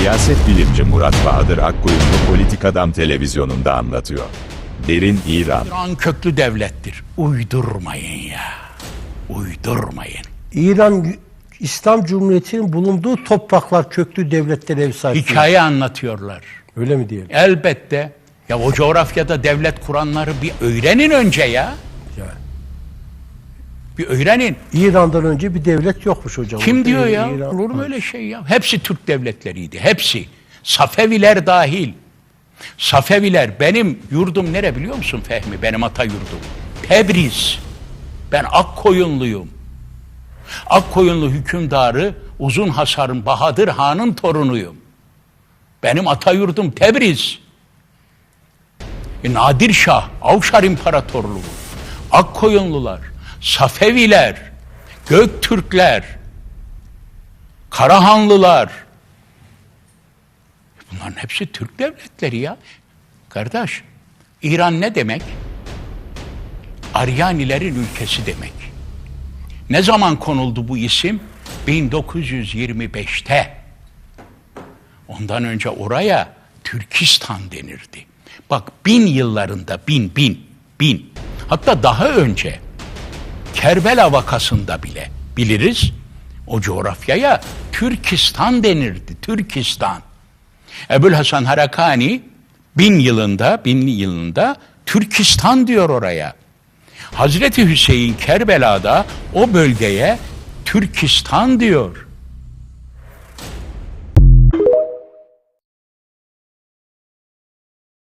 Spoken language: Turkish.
Siyaset bilimci Murat Bahadır Akkoyunlu Politik Adam televizyonunda anlatıyor. Derin İran. İran köklü devlettir. Uydurmayın ya. Uydurmayın. İran İslam Cumhuriyeti'nin bulunduğu topraklar köklü devletlere ev sahipliği. Hikaye anlatıyorlar. Öyle mi diyelim? Elbette. Ya o coğrafyada devlet kuranları bir öğrenin önce. Ya. Bir öğrenin. İran'dan önce bir devlet yokmuş hocam. Kim diyor ya? İran- Olur mu öyle şey ya? Hepsi Türk devletleriydi. Hepsi. Safeviler dahil. Safeviler benim yurdum nere biliyor musun Fehmi? Benim ata yurdum. Tebriz. Ben Akkoyunluyum. Akkoyunlu hükümdarı Uzun Hasar'ın Bahadır Han'ın torunuyum. Benim ata yurdum Tebriz. E, Nadir Şah, Avşar İmparatorluğu, Akkoyunlular, Safeviler, Göktürkler, Karahanlılar. Bunların hepsi Türk devletleri ya. Kardeş, İran ne demek? Aryanilerin ülkesi demek. Ne zaman konuldu bu isim? 1925'te. Ondan önce oraya Türkistan denirdi. Bak bin yıllarında bin bin bin hatta daha önce Kerbela vakasında bile biliriz o coğrafyaya Türkistan denirdi. Türkistan. Ebu'l Hasan Harakani bin yılında bin yılında Türkistan diyor oraya. Hazreti Hüseyin Kerbela'da o bölgeye Türkistan diyor.